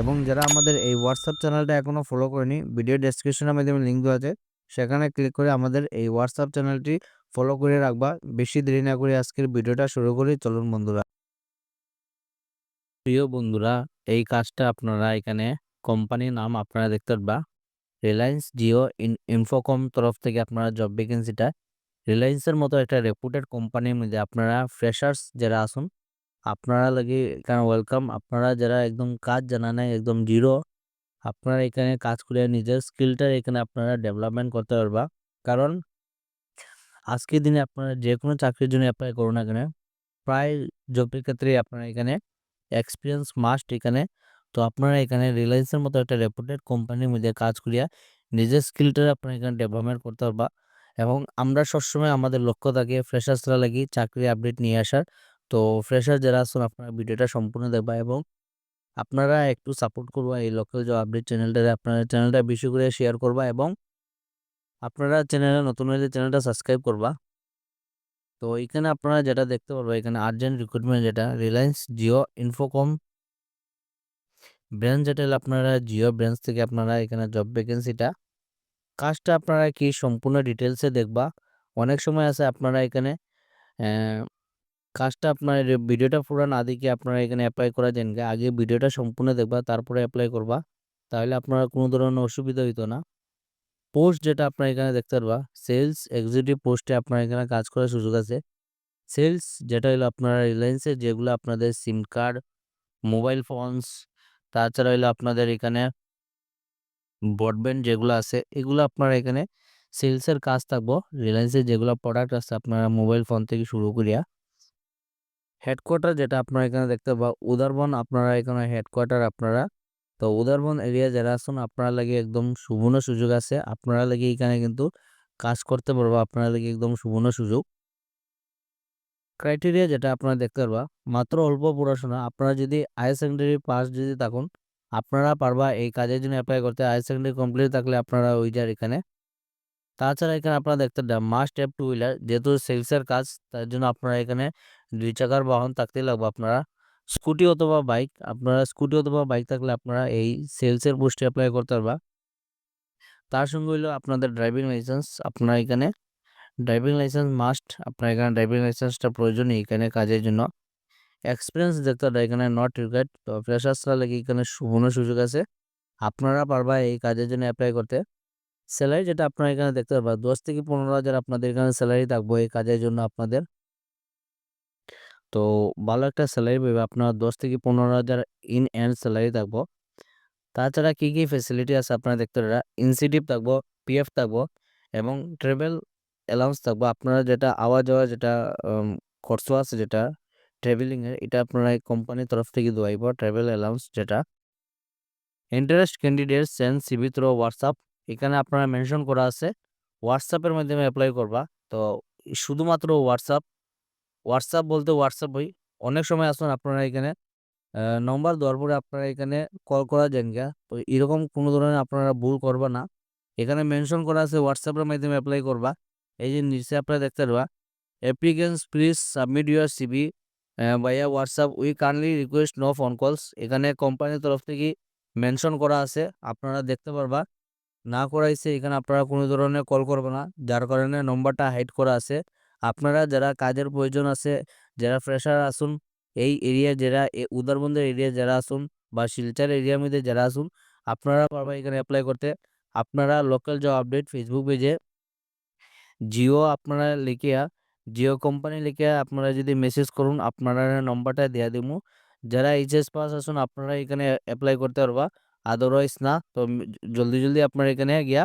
এবং যারা আমাদের এই হোয়াটসঅ্যাপ চ্যানেলটা এখনও ফলো করেনি ভিডিও ডেসক্রিপশনের মাধ্যমে লিঙ্ক দেওয়া আছে, সেখানে ক্লিক করে আমাদের এই হোয়াটসঅ্যাপ চ্যানেলটি ফলো করে রাখবা। বেশি দেরি না করে আজকের ভিডিওটা শুরু করি, চলুন বন্ধুরা। প্রিয় বন্ধুরা, এই কাজটা আপনারা এখানে কোম্পানির নাম আপনারা দেখতে পারবা। রিলায়েন্স জিও ইন ইনফোকম তরফ থেকে আপনারা জব ভ্যাকেন্সিটা রিলায়েন্সের মতো একটা রেপুটেড কোম্পানির মধ্যে আপনারা ফ্রেশার্স যারা আসুন আপনারা লাগে এখানে ওয়েলকাম আপনারা যারা একদম কাজ জানা নাই, একদম জিরো আপনারা এখানে কাজ করে নিজের স্কিলটা এখানে আপনারা ডেভেলপমেন্ট করতে পারবা। কারণ, আজকের দিনে আপনারা যে কোনো চাকরির জন্য অ্যাপ্লাই করুন না কেন, প্রায় জবের ক্ষেত্রে আপনারা এখানে এক্সপিরিয়েন্স মাস্ট এখানে। তো আপনারা এখানে রিলায়েন্সের মতো একটা রেপুটেড কোম্পানির মধ্যে কাজ করিয়া নিজের স্কিলটা আপনারা এখানে ডেভেলপমেন্ট করতে পারবা। এবং আমরা সবসময় আমাদের লক্ষ্য থাকে ফ্রেশার্সরা লাগি চাকরি আপডেট নিয়ে আসার। তো ফ্রেশার যারা আছেন, আপনারা ভিডিওটা সম্পূর্ণ দেখবা এবং আপনারা একটু সাপোর্ট করবা এই লোকাল জব আপডেট চ্যানেলটাতে আপনারা চ্যানেলটা বেশি করে শেয়ার করবা এবং আপনারা চ্যানেলে নতুন হলে চ্যানেলটা সাবস্ক্রাইব করবা। তো এখানে আপনারা যেটা দেখতে পারবা, এখানে আর্জেন্ট রিক্রুটমেন্ট যেটা রিলায়েন্স জিও ইনফোকম ব্রাঞ্চ যেটা আপনারা জিও ব্রাঞ্চ থেকে আপনারা এখানে জব ভ্যাকেন্সিটা কাজটা আপনারা কি সম্পূর্ণ ডিটেলসে দেখবা। অনেক সময় আছে আপনারা এখানে কাজটা আপনার ভিডিওটা পুরো না দেখে আপনারা এখানে অ্যাপ্লাই করা যান আগে ভিডিওটা সম্পূর্ণ দেখবা, তারপরে অ্যাপ্লাই করবা। তাহলে আপনার কোনো ধরনের অসুবিধা হইতো না। পোস্ট যেটা আপনার এখানে দেখতে পারবা সেলস এক্সিকিউটিভ পোস্টে আপনার এখানে কাজ করার সুযোগ আছে। সেলস যেটা হলো আপনার রিলায়েন্সের যেগুলো আপনাদের সিম কার্ড মোবাইল ফোনস তাছাড়া হলো আপনাদের এখানে ব্রডব্যান্ড যেগুলো আছে, এগুলো আপনারা এখানে সেলসের কাজ থাকব। রিলায়েন্সের যেগুলো প্রোডাক্ট আছে, আপনারা মোবাইল ফোন থেকে শুরু করিয়া হেডকোয়ার্টার যেটা আপনারা এখানে দেখতে পাবা উদারবন আপনারা এখানে হেডকোয়ার্টার আপনারা। তো উদারবন এরিয়া যারা আছেন, আপনারা লাগে একদম সুবর্ণ সুযোগ আছে। আপনারা লাগে এখানে কিন্তু কাজ করতে পারব, আপনারা লাগে একদম সুবর্ণ সুযোগ। ক্রাইটেরিয়া যেটা আপনারা দেখতে পারবা, মাত্র অল্প পড়াশোনা। আপনারা যদি হায়ার সেকেন্ডারি পাস যদি থাকুন, আপনারা পারবা এই কাজের জন্য অ্যাপ্লাই করতে। হায়ার সেকেন্ডারি কমপ্লিট থাকলে আপনারা ওই যার এখানে তাছাড়া এখানে আপনারা দেখতে মাস্ট হ্যাভ টু হুইলার যেহেতু সেলসের কাজ, তার জন্য আপনারা এখানে দুই চাকার বাহন থাকতেই লাগবে। আপনারা স্কুটি অথবা বাইক আপনারা স্কুটি অথবা বাইক থাকলে আপনারা এই সেলসের পোস্টে অ্যাপ্লাই করতে পারবা। তার সঙ্গে হইল আপনাদের ড্রাইভিং লাইসেন্স আপনারা এখানে ড্রাইভিং লাইসেন্স মাস্ট আপনার এখানে ড্রাইভিং লাইসেন্সটা প্রয়োজনীয় এখানে কাজের জন্য। এক্সপিরিয়েন্স দেখতে হবে এখানে নট রিকোয়ার্ড তো ফ্রেশার্সরা লাগে এখানে সুবর্ণ সুযোগ আছে। আপনারা পারবা এই কাজের জন্য অ্যাপ্লাই করতে। স্যালারি যেটা আপনারা এখানে দেখতে পারবা দশ থেকে পনেরো হাজার আপনাদের এখানে স্যালারি থাকব এই কাজের জন্য আপনাদের। তো ভালো একটা স্যালারি পাবে, আপনার দশ থেকে পনেরো হাজার ইন অ্যান্ড স্যালারি থাকব। তাছাড়া কী কী ফেসিলিটি আছে আপনারা দেখতে পারা ইনসেন্টিভ থাকব পিএফ থাকব এবং ট্রাভেল অ্যালাউন্স থাকব। আপনারা যেটা আওয়া যাওয়া যেটা খরচ আছে যেটা ট্রাভেলিংয়ের এটা আপনারা কোম্পানির তরফ থেকে দেওয়াইব ট্রাভেল অ্যালাউন্স যেটা। Interest candidate send CV through WhatsApp এখানে আপনারা মেনশন করা আছে হোয়াটসঅ্যাপের মাধ্যমে অ্যাপ্লাই করবা। তো শুধুমাত্র হোয়াটসঅ্যাপ হোয়াটসঅ্যাপ বলতে হোয়াটসঅ্যাপ হই অনেক সময় আসুন আপনারা এখানে নম্বর দেওয়ার পরে আপনারা এখানে কল করা যান গা তো এরকম কোনো ধরনের আপনারা ভুল করবা না। এখানে মেনশন করা আছে হোয়াটসঅ্যাপের মাধ্যমে অ্যাপ্লাই করবা। এই যে নিচে আপনারা দেখতে পারবা applicants please submit your CV via WhatsApp we kindly request no phone calls এখানে কোম্পানির তরফ থেকে মেনশন করা আছে, আপনারা দেখতে পারবা। না করাইছে, এখানে আপনারা কোনো ধরনের কল করবে না। যার কারণে নম্বরটা হাইড করা আছে। আপনারা যারা কাজের প্রয়োজন আছে, যারা ফ্রেশার আসুন, এই এরিয়া যারা উদারবন্দের এরিয়া যারা আসুন বা শিলচর এরিয়ার মধ্যে যারা আসুন, আপনারা পারবা এখানে অ্যাপ্লাই করতে। আপনারা লোকাল জব আপডেট ফেসবুক পেজে জিও আপনারা লিখিয়া, জিও কোম্পানি লিখিয়া আপনারা যদি মেসেজ করুন, আপনারা নম্বরটা দেয়া দিব যারা এইচএস পাস আসুন, আপনারা এখানে অ্যাপ্লাই করতে পারবা। আদারওয়াইজ না, তো জলদি জলদি আপনারা এখানে গিয়া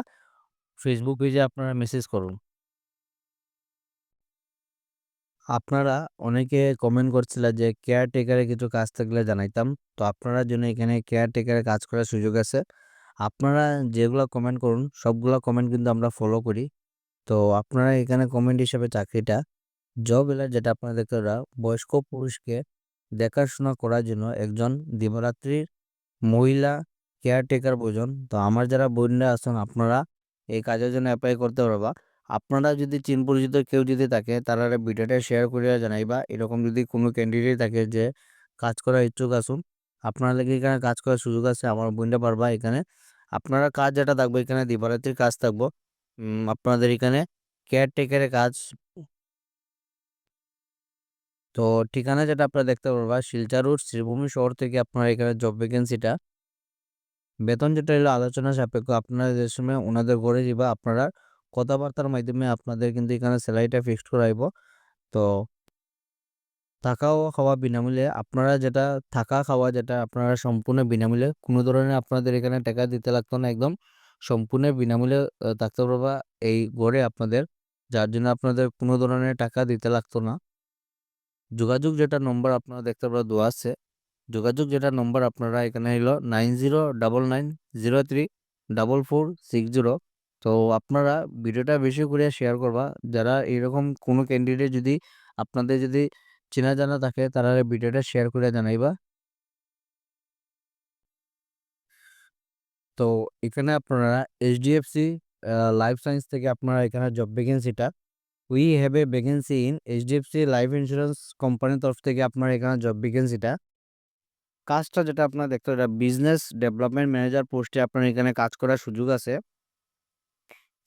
ফেসবুক পেজে আপনারা মেসেজ করুন আপনারা অনেকে কমেন্ট করছিলেন যে কেয়ারটেকারে কিছু কাজ থাকলে জানাইতাম, তো আপনারা জন্য এখানে কেয়ারটেকারে কাজ করার সুযোগ আছে, আপনারা যেগুলা কমেন্ট করুন, সবগুলা কমেন্ট কিন্তু আমরা ফলো করি। তো আপনারা এখানে কমেন্ট হিসেবে চাকরিটা জব এলার্ট যেটা পারা বয়স্ক পুরুষকে দেখাশোনা করার জন্য একজন দিবরাত্রির মহিলা কেয়ারটেকার প্রয়োজন। তো আমার যারা বোনরা আছেন, আপনারা এই কাজের জন্য অ্যাপ্লাই করতে পারবা। আপনারা যদি চিন পরিচিত কেউ যদি থাকে, তারা ভিডিওটা শেয়ার করিয়া জানাইবা। এরকম যদি কোনো ক্যান্ডিডেট থাকে যে কাজ করার ইচ্ছুক আসুন আপনারা এখানে কাজ করার সুযোগ আছে, আমার বোনরা পারবা এখানে। আপনারা কাজ যেটা থাকবে, এখানে দিবারাত্রির কাজ থাকব। আপনাদের এখানে কেয়ারটেকারের কাজ তো ঠিকানা যেটা আপনারা দেখতে পারবা, শিলচর রোড, শ্রীভূমি শহর থেকে আপনারা এখানে জব ভ্যাকেন্সিটা বেতন যেটা হলো আলোচনা সাপেক্ষ আপনারা যে সময় ওনাদের ঘরে যাবা আপনারা কথাবার্তার মাধ্যমে আপনাদের কিন্তু এখানে স্যালারিটা ফিক্সড করাইব। তো থাকা ও খাওয়া বিনামূল্যে আপনারা যেটা থাকা খাওয়া যেটা আপনারা সম্পূর্ণ বিনামূল্যে, কোনো ধরনের আপনাদের এখানে টাকা দিতে লাগতো না একদম, সম্পূর্ণ বিনামূল্যে থাকতে পারবা এই ঘরে আপনাদের। যার জন্য আপনাদের কোনো ধরনের টাকা দিতে লাগতো না। যোগাযোগ যেটা নম্বর আপনারা দেখতে পারা দেওয়া আছে। যোগাযোগ যেটা নম্বর আপনারা এখানে হইল 9099034460 তো আপনারা ভিডিওটা বেশি করে শেয়ার করবা। যারা এরকম কোনো ক্যান্ডিডেট যদি আপনাদের যদি চেনা জানা থাকে, তারা ভিডিওটা শেয়ার করে জানাইবা। তো এখানে আপনারা এইচডিএফসি লাইফ সায়েন্স থেকে আপনারা এখানে job ভ্যাকেন্সিটা we have a vacancy in HDFC life insurance কোম্পানির তরফ থেকে আপনারা এখানে জব ভ্যাকেন্সিটা কাজটা যেটা আপনারা দেখতে এটা বিজনেস ডেভেলপমেন্ট ম্যানেজার পোস্টে আপনার এখানে কাজ করার সুযোগ আছে।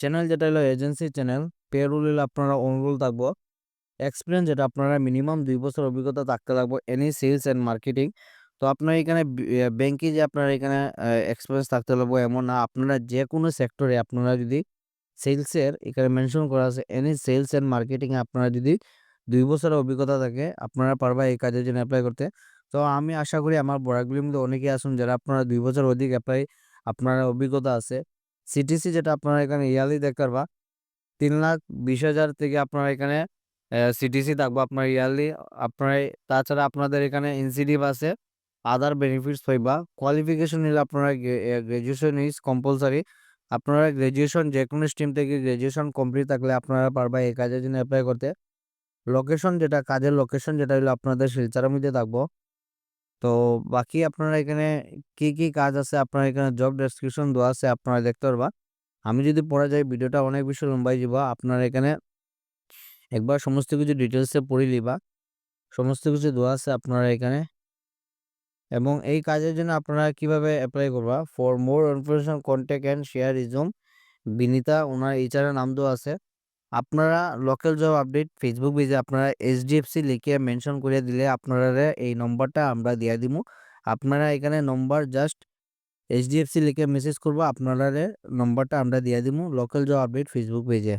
চ্যানেল যেটা হলো এজেন্সি চ্যানেল, পেরুল হলো আপনারা অনুরোল থাকব। এক্সপিরিয়েন্স যেটা আপনারা মিনিমাম দুই বছর অভিজ্ঞতা থাকতে লাগবো এনি সেলস অ্যান্ড মার্কেটিং। তো আপনার এখানে ব্যাংকে যে আপনার এখানে এক্সপিরিয়েন্স থাকতে লাগবো এমন না। আপনারা যে কোনো সেক্টরে আপনারা যদি সেলসের এখানে মেনশন করা আছে এনি সেলস অ্যান্ড মার্কেটিংয়ে আপনারা যদি দুই বছরের অভিজ্ঞতা থাকে আপনারা পারবা এই কাজের জন্য এপ্লাই করতে। তো আমি আশা করি আমার বরাকগুলির মধ্যে অনেকেই আছেন যারা আপনারা দুই বছর অধিক এপ্লাই আপনার অভিজ্ঞতা আছে। সিটিসি যেটা আপনারা এখানে ইয়ারলি দেখতে পারবা ৩,২০,০০০ থেকে আপনারা এখানে সিটিসি থাকব আপনার ইয়ারলি। আপনারা তাছাড়া আপনাদের এখানে ইনসেন্টিভ আছে। আদার বেনিফিটস পাইবা। কোয়ালিফিকেশন নিলে আপনারা গ্র্যাজুয়েশন ইজ কম্পালসারি আপনারা গ্র্যাজুয়েশন যেকোনো স্ট্রিম থেকে গ্র্যাজুয়েশন কমপ্লিট থাকলে আপনারা পারবা এই কাজের জন্য এপ্লাই করতে। লোকেশন যেটা কাজের লোকেশন যেটা হইল আপনাদের শিলচরের মধ্যে থাকব। তো বাকি আপনারা এখানে কি, কি কাজ আছে আপনারা এখানে জব ডেসক্রিপশন দেওয়া আছে আপনারা দেখতে পারবা। আমি যদি পড়া যাই ভিডিওটা অনেক বেশি লম্বাই যাইবা। আপনারা এখানে একবার সমস্ত কিছু ডিটেইলসে পড়ে লিবা। সমস্ত কিছু দেওয়া আছে আপনারা এখানে। এবং এই কাজের জন্য আপনারা কীভাবে এপ্লাই করবা? For more information contact and share resume Binita owner HR এর নাম দেওয়া আছে। আপনারা লোকাল জব আপডেট ফেসবুক পেজে আপনারা এইচডিএফসি লিখে মেনশন করে দিলে আপনারারে এই নম্বরটা আমরা দিয়া দিমু। আপনারা এখানে নম্বর জাস্ট এইচডিএফসি লিখে মেসেজ করবা, আপনারারে নম্বরটা আমরা দিয়া দিমু লোকাল জব আপডেট ফেসবুক পেজে।